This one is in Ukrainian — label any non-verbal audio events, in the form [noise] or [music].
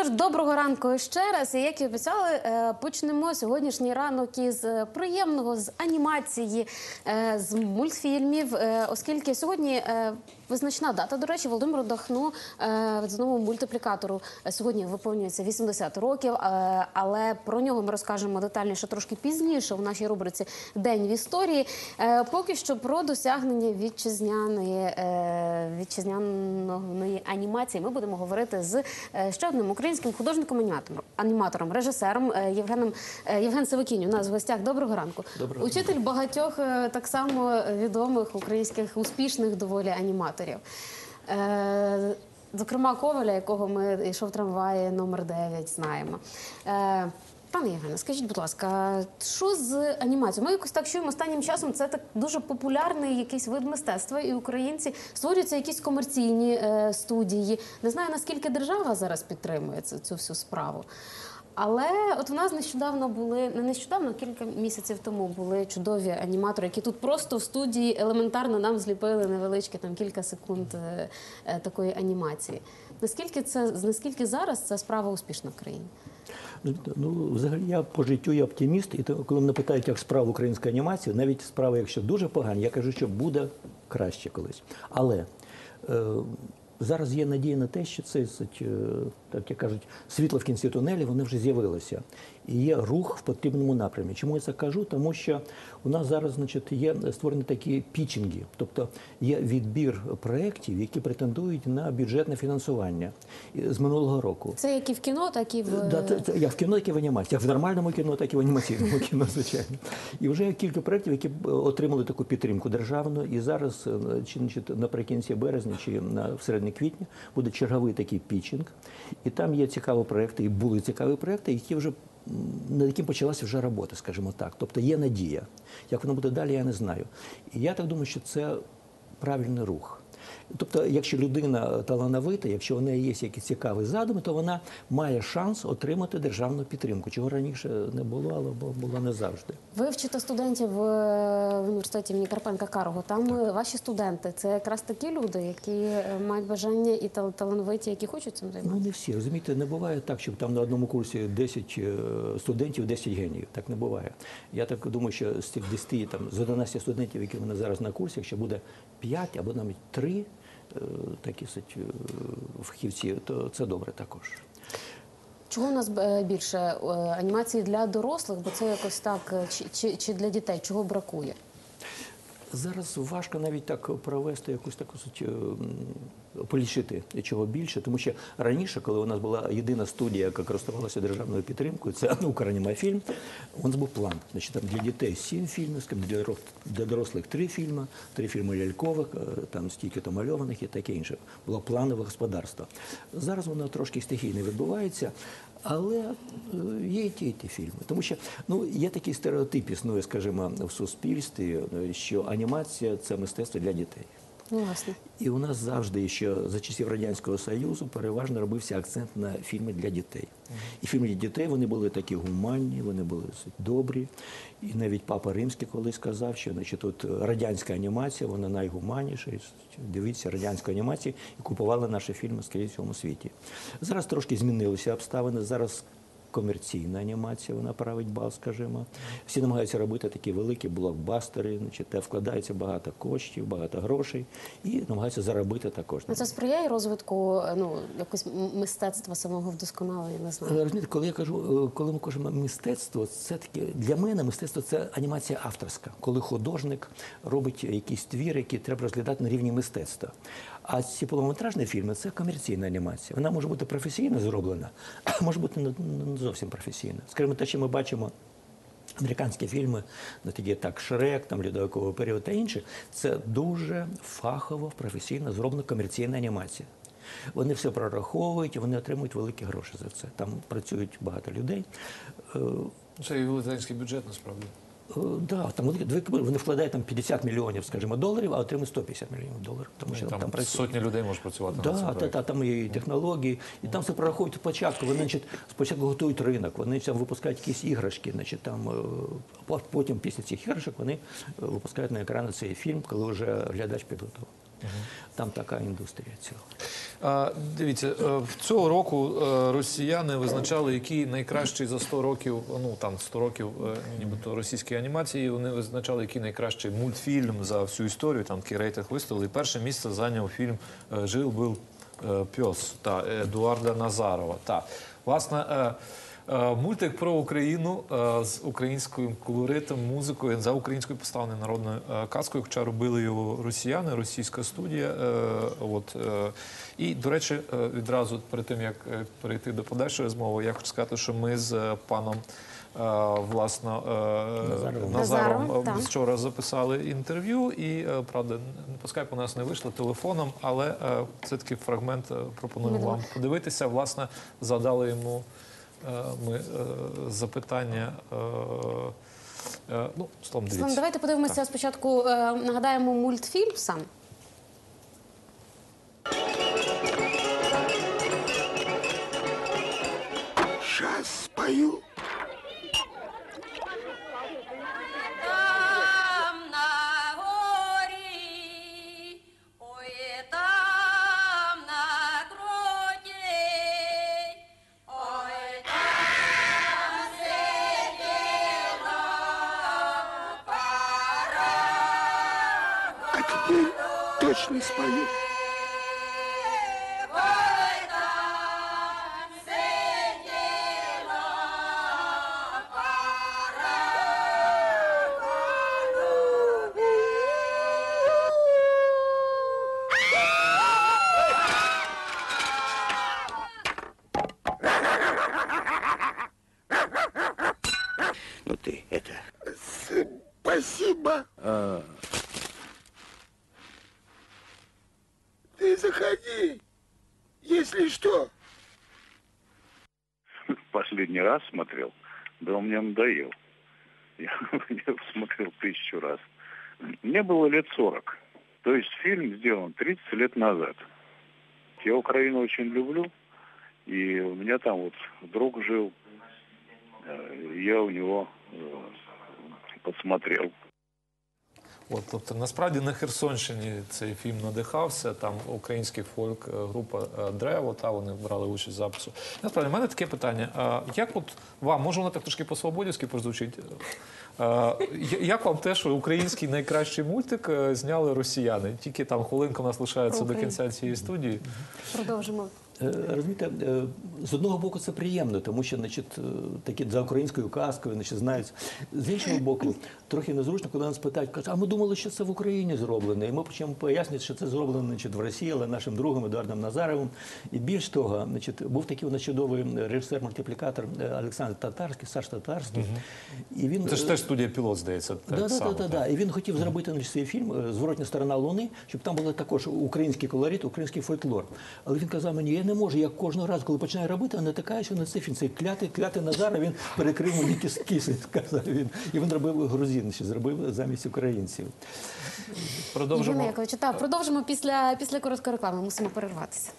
Тож доброго ранку ще раз. І як і обіцяли, е, почнемо сьогоднішній ранок із е, приємного з анімації, е, з мультфільмів, оскільки сьогодні визначна дата. До речі, Володимиру Дахну знову мультиплікатору сьогодні виповнюється 80 років. Але про нього ми розкажемо детальніше трошки пізніше у нашій рубриці День в історії. Поки що про досягнення вітчизняної вітчизняної анімації ми будемо говорити з ще одним українським художником-аніматором, аніматором, режисером е, Євгеном е, Євген Савикінь. У нас в гостях. Доброго ранку. Доброго Учитель багатьох е, так само відомих українських успішних доволі аніматорів. Зокрема, Коваля, якого ми йшов трамваї номер 9, знаємо. Пане Євгене, скажіть, будь ласка, що з анімацією? Ми якось так чуємо останнім часом. Це так дуже популярний якийсь вид мистецтва, і українці створюються якісь комерційні е, студії. Не знаю наскільки держава зараз підтримує цю, цю всю справу. Але от в нас нещодавно були не нещодавно, кілька місяців тому були чудові аніматори, які тут просто в студії елементарно нам зліпили невеличкі там кілька секунд е, е, такої анімації. Наскільки це наскільки зараз ця справа успішна в країні? Ну, взагалі, я по життю я оптиміст, і коли мене питають, як справа української анімації, навіть справа, якщо дуже погані, я кажу, що буде краще колись. Але е, зараз є надія на те, що це, е, так як кажуть, світло в кінці тунелі, воно вже з'явилося. І є рух в потрібному напрямі. Чому я це кажу? Тому що у нас зараз значить, є створені такі пічинги, тобто є відбір проєктів, які претендують на бюджетне фінансування з минулого року. Це як і в кіно, так і в Да, це, це як в кіно, так і в анімації. Як в нормальному кіно, так і в анімаційному [laughs] кіно, звичайно. І вже є кілька проєктів, які е, отримали таку підтримку державну. І зараз, е, чи значить, наприкінці березня, чи на в середині квітня, буде черговий такий пічинг. І там є цікаві проекти, і були цікаві проекти, які вже над яким почалася вже робота, скажімо так. Тобто є надія. Як воно буде далі, я не знаю. І я так думаю, що це правильний рух. Тобто, якщо людина талановита, якщо у неї є якісь цікаві задуми, то вона має шанс отримати державну підтримку, чого раніше не було, але бу- було не завжди. ви вчите студентів е, в університеті імені Карпенка Карго. Там е, ваші студенти це якраз такі люди, які е, мають бажання і тал- талановиті, які хочуть цим займатися. Ну не всі розумієте, не буває так, щоб там на одному курсі 10 е, студентів, 10 геніїв. Так не буває. Я так думаю, що з цих 10, там з 11 студентів, які в мене зараз на курсі, якщо буде 5 або навіть 3 е, такі е, фахівці, то це добре також. Чого у нас е, більше Е, анімації для дорослих, бо це якось так, е, чи, чи, чи для дітей, чого бракує? Зараз важко навіть так провести якусь таку суть, е, полічити чого більше, тому що раніше, коли у нас була єдина студія, яка користувалася державною підтримкою, це Укранімафільм, у нас був план. Значить, там для дітей сім фільмів, для для дорослих три фільми, три фільми лялькових, е, там стільки то мальованих і таке інше. Було планове господарство. Зараз воно трошки стихійно відбувається. Але е, є і ті, і ті фільми. Тому що ну, є такий стереотип, існує, скажімо, в суспільстві, е, що анімація це мистецтво для дітей. Власне. І у нас завжди, ще за часів Радянського Союзу, переважно робився акцент на фільми для дітей. І фільми для дітей вони були такі гуманні, вони були добрі. І навіть папа Римський колись сказав, що значить, от радянська анімація, вона найгуманніша. Дивіться радянську анімацію і купували наші фільми скрізь в цьому світі. Зараз трошки змінилися обставини. Зараз комерційна анімація, вона править бал, скажімо. Всі намагаються робити такі великі блокбастери, значить, де вкладається багато коштів, багато грошей і намагаються заробити також. Ну, це сприяє розвитку ну, якось мистецтва самого вдосконалення, не знаю. Розумієте, коли я кажу, е, коли ми кажемо мистецтво, це таке для мене мистецтво це анімація авторська, коли художник робить якийсь твір, який треба розглядати на рівні мистецтва. А ці повнометражні фільми це комерційна анімація. Вона може бути професійно зроблена, [coughs] а може бути не зовсім професійна. Скажімо, те, що ми бачимо. Американські фільми, ну такі так Шрек, там льодовиковий період та інші, це дуже фахово, професійно зроблена комерційна анімація. Вони все прораховують, вони отримують великі гроші за це. Там працюють багато людей. Е, Це і велетенський бюджет насправді. Да, там вони, вкладають там 50 мільйонів, скажімо, доларів, а отримують 150 мільйонів доларів. Тому що Ну, Там, там працює. сотні людей можуть працювати на Да, цьому та, та, там і технології, і там все прораховують спочатку. Вони значить, спочатку готують ринок, вони там випускають якісь іграшки, значить, там, е, потім після цих іграшок вони е, випускають на екрани цей фільм, коли вже глядач Там така індустрія цього. А, дивіться, е, цього року е, росіяни визначали, який найкращий за 100 років, ну там 100 років, е, нібито російської анімації. Вони визначали, який найкращий мультфільм за всю історію. Там такий рейтинг виставили. І перше місце зайняв фільм Жил був е, пьос та Едуарда Назарова. Та власне. Е, Мультик про Україну е, з українським колоритом, музикою за українською поставленою народною е, казкою, хоча робили його росіяни, російська студія. От і до речі, відразу перед тим як перейти до подальшої розмови, я хочу сказати, що ми з паном. Власно Назаром Назаром, вчора записали інтерв'ю, і правда, по скайпу нас не вийшло телефоном, але це такий фрагмент пропоную Ми вам подивитися. Власне, задали йому ми е, запитання. е, е, Ну, словом, дивіться. давайте подивимося спочатку. е, Нагадаємо мультфільм сам. Сейчас спою. Точно спою. Если что. Последний раз смотрел, да он мне надоел. Я, [laughs] я смотрел тысячу раз. Мне было лет 40. То есть фильм сделан 30 лет назад. Я Украину очень люблю. И у меня там вот друг жил. Э, Я у него э, посмотрел. От, тобто, насправді на Херсонщині цей фільм надихався. Там український фольк, е, група е, Древо, та вони брали участь в запису. Насправді, в мене таке питання. А як от вам, може воно так трошки по-свободівськи прозвучить? Е, Як вам те, що український найкращий мультик зняли росіяни? Тільки там хвилинка у нас лишається Про до кінця цієї студії. Продовжимо. Е, Розумієте, е, з одного боку це приємно, тому що значить, е, такі за українською казкою значить, знають. З іншого боку, трохи незручно, коли нас питають, кажуть, а ми думали, що це в Україні зроблено. І ми почнемо пояснювати, що це зроблено значить, в Росії, але нашим другом Едуардом Назаровим. І більш того, значить, був такий у нас чудовий режисер-мультиплікатор Олександр Татарський, Саш Татарський. І він, Це ж теж студія пілот, здається. Да, так да, само, да, да, так. да. І він хотів зробити значить, цей фільм Зворотня сторона Луни, щоб там був також український колорит, український фольклор. Але він казав мені, я не можу, я кожного разу, коли починаю робити, а натикаюся на цей фільм. Цей клятий, клятий Назара, він перекрив мені кис- [laughs] сказав він. І він робив грузин, ще зробив замість українців. Продовжимо. Продовжимо після, після короткої реклами. Мусимо перерватися.